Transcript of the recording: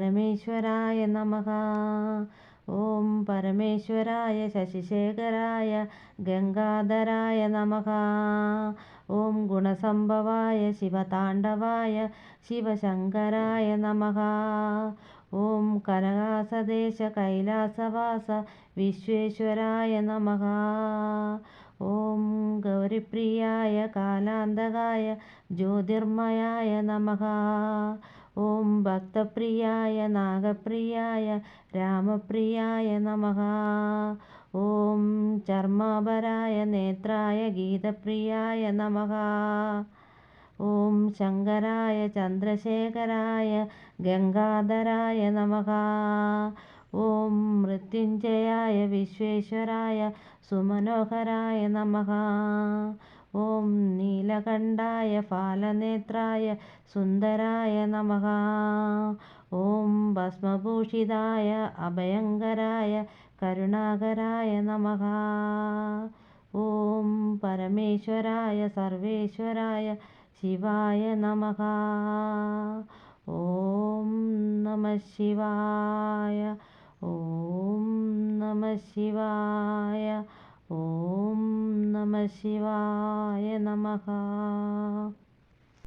പരമേശ്വരായ നമഃ. ഓം പരമേശ്വരായ ശശിശേഖരായ ഗംഗാധരായ നമഃ. ഓം ഗുണസംഭവായ ശിവതാണ്ഡവായ ശിവശങ്കരായ നമഃ. ഓം കനകാസദേശ കൈലാസവാസ വിശ്വേശ്വരായ നമഃ. ഓം ഗൗരിപ്രിയായ കാലാന്തകായ ജ്യോതിർമയായ നമഃ. ഓം ഭക്തപ്രിയായ നാഗപ്രിയായ രാമപ്രിയായ നമ. ഓം ചർമാപരായ നേത്രായ ഗീതപ്രിയായ നമ. ഓം ശങ്കരായ ചന്ദ്രശേഖരായ ഗംഗാധരായ നമ. ഓം മൃത്യുഞ്ജയായ വിശ്വേശ്വരായ സുമനോഹരായ നമഃ. നീലകണ്ഠായ ഫാലനേത്രായ സുന്ദരായ നമഃ. ഓം ഭസ്മഭൂഷിതായ അഭയങ്കരായ കരുണാകരായ നമഃ. ഓം പരമേശ്വരായ സർവേശ്വരായ ശിവായ നമഃ. ഓം നമ ശിവായ. ഓം നമ ശിവായ. ശിവായ നമഃ